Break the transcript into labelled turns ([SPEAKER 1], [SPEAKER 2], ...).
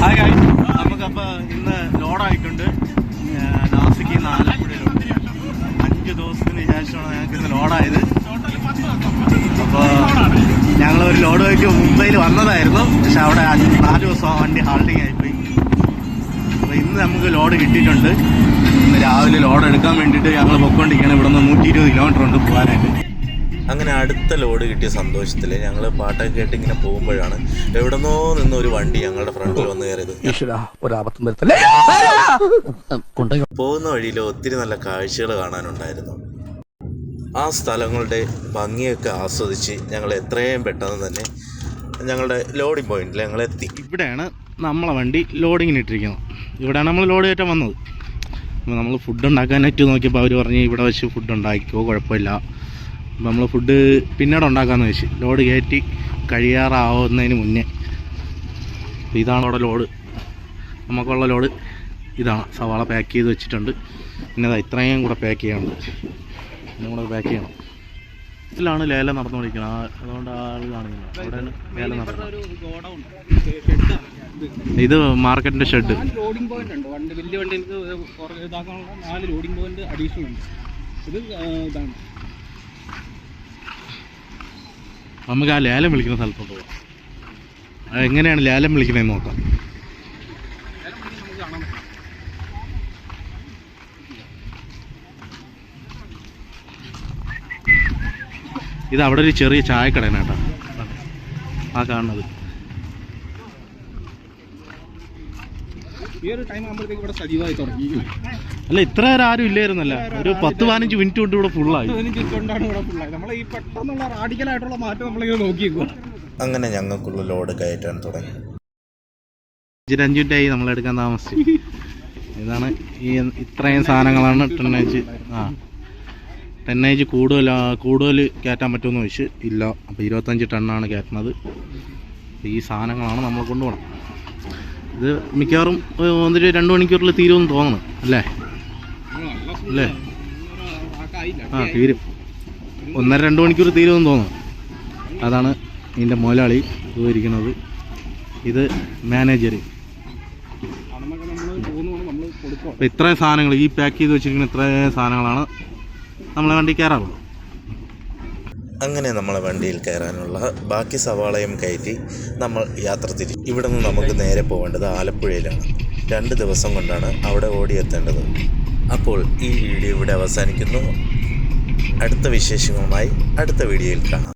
[SPEAKER 1] Hi ഇന്ന് അഞ്ച് ശേഷമാണ് ലോഡ് മുംബൈയിൽ വന്നതായിരുന്നു. പക്ഷെ അവിടെ ദിവസം വണ്ടി നമുക്ക് ലോഡ് കിട്ടിയിട്ടുണ്ട്. ഇന്ന് രാവിലെ ലോഡ് എടുക്കാൻ വേണ്ടിയിട്ട് ഞങ്ങൾ പൊക്കോണ്ടിരിക്കുകയാണ് ഇവിടെ നിന്ന് നൂറ്റി ഇരുപത് കിലോമീറ്റർ ഉണ്ട് പോകാനായിട്ട്.
[SPEAKER 2] അങ്ങനെ അടുത്ത ലോഡ് കിട്ടിയ സന്തോഷത്തിൽ ഞങ്ങൾ പാട്ടൊക്കെ കേട്ട് ഇങ്ങനെ പോകുമ്പോഴാണ് എവിടെന്നോ നിന്ന് ഒരു വണ്ടി ഞങ്ങളുടെ ഫ്രണ്ടിൽ വന്ന് കയറിയത്. പോകുന്ന വഴിയിൽ ഒത്തിരി നല്ല കാഴ്ചകൾ കാണാനുണ്ടായിരുന്നു. ആ സ്ഥലങ്ങളുടെ ഭംഗിയൊക്കെ ആസ്വദിച്ച് ഞങ്ങൾ എത്രയും പെട്ടെന്ന് തന്നെ ഞങ്ങളുടെ ലോഡിംഗ് പോയിന്റിൽ ഞങ്ങൾ എത്തി.
[SPEAKER 1] ഇവിടെയാണ് നമ്മളെ വണ്ടി ലോഡിങ്ങിന് ഇട്ടിരിക്കുന്നത്. ഇവിടെയാണ് നമ്മൾ ലോഡ് കയറ്റാൻ വന്നത്. അപ്പോൾ നമ്മൾ ഫുഡ് ഉണ്ടാക്കാനായിട്ട് നോക്കിയപ്പോൾ അവർ പറഞ്ഞ് ഇവിടെ വെച്ച് ഫുഡ് ഉണ്ടാക്കിക്കോ കുഴപ്പമില്ല. അപ്പോൾ നമ്മൾ ഫുഡ് പിന്നീട് ഉണ്ടാക്കാമെന്ന് വെച്ച്. ലോഡ് കയറ്റി കഴിയാറാവുന്നതിന് മുന്നേ. അപ്പോൾ ഇതാണ് അവിടെ ലോഡ്. നമുക്കുള്ള ലോഡ് ഇതാണ്. സവാള പാക്ക് ചെയ്ത് വെച്ചിട്ടുണ്ട്. പിന്നെ അതാ ഇത്രയും കൂടെ പാക്ക് ചെയ്യാനുണ്ട്. ഇന്നും കൂടെ പാക്ക് ചെയ്യണം. ഇതിലാണ് ലേലം നടന്നുകൊണ്ടിരിക്കുന്നത്. അതുകൊണ്ട് ആൾ കാണുന്നില്ല അവിടെയാണ് ലേലം നടക്കുന്നത് ഇത് മാർക്കറ്റിന്റെ ഷെഡ്
[SPEAKER 3] ലോഡിംഗ് പോയിന്റ് ഉണ്ട്. വണ്ടി വലിയ വണ്ടി ഇതാക്കാനുള്ള നാല് ലോഡിംഗ് പോയിന്റ് അഡീഷണൽ ഉണ്ട്. ഇത് ഇതാണ്.
[SPEAKER 1] നമുക്ക് ആ ലേലം വിളിക്കുന്ന സ്ഥലത്തോട്ട് പോകാം അത് എങ്ങനെയാണ് ലേലം വിളിക്കുന്നതെന്ന് നോക്കാം. ഇത് അവിടെ ഒരു ചെറിയ ചായക്കടയാണ് കേട്ടോ. ആ കാണുന്നത്.
[SPEAKER 3] ഈ ഒരു ടൈം ആകുമ്പോഴത്തേക്ക് ഇവിടെ സജീവമായി തുടങ്ങി.
[SPEAKER 1] അല്ല ഇത്ര നേരം ആരും ഇല്ലായിരുന്നല്ല? ഒരു പത്ത് പതിനഞ്ച് മിനിറ്റ് കൊണ്ട് ഇവിടെ ഫുള്ളായി
[SPEAKER 3] ചുറ്റുകൊണ്ടാണ് ഇവിടെ ഫുള്ളായി നമ്മൾ ഈ പെട്ടെന്നുള്ള റാഡിക്കലായിട്ടുള്ള മാറ്റം നമ്മളിങ്ങനെ നോക്കിയേക്കുക
[SPEAKER 2] അങ്ങനെ ഞങ്ങൾക്കുള്ള ലോഡ് കയറ്റാൻ തുടങ്ങി.
[SPEAKER 1] അഞ്ച് അഞ്ച് മിനിറ്റ് ആയി നമ്മളെടുക്കാൻ താമസിച്ചു. ഇതാണ് ഈ ഇത്രയും സാധനങ്ങളാണ് ടെന്നേജ് ആ. ടെന്നേജ് കൂടുതൽ കൂടുതൽ കയറ്റാൻ പറ്റുമെന്ന് ചോദിച്ചു ഇല്ല. അപ്പോൾ ഇരുപത്തഞ്ച് ടണ്ണാണ് കയറ്റുന്നത്. ഈ സാധനങ്ങളാണ് നമ്മൾ കൊണ്ടുപോകണം. ഇത് മിക്കവാറും ഒന്നിട്ട് ഒന്നര രണ്ട് മണിക്കൂറിൽ തീരുമെന്ന് തോന്നുന്നു അല്ലേ? അല്ലേ? ആ തീരും ഒന്നര രണ്ട് മണിക്കൂർ തീരുമെന്ന് തോന്നുന്നു. അതാണ് ഇതിന്റെ മുതലാളി ഇരിക്കുന്നത്. ഇത് മാനേജർ അപ്പം ഇത്രയും സാധനങ്ങൾ ഈ പാക്ക് ചെയ്ത് വെച്ചിരിക്കുന്ന ഇത്രയും സാധനങ്ങളാണ് നമ്മളെ വണ്ടി കയറാറുള്ളത്.
[SPEAKER 2] അങ്ങനെ നമ്മളെ വണ്ടിയിൽ കയറാനുള്ള ബാക്കി സവാളയും കയറ്റി നമ്മൾ യാത്ര തിരിച്ചു. ഇവിടെ നിന്ന് നമുക്ക് നേരെ പോകേണ്ടത് ആലപ്പുഴയിലാണ്. രണ്ട് ദിവസം കൊണ്ടാണ് അവിടെ ഓടിയെത്തേണ്ടത്. അപ്പോൾ ഈ വീഡിയോ ഇവിടെ അവസാനിക്കുന്നു. അടുത്ത വിശേഷങ്ങളുമായി അടുത്ത വീഡിയോയിൽ കാണാം.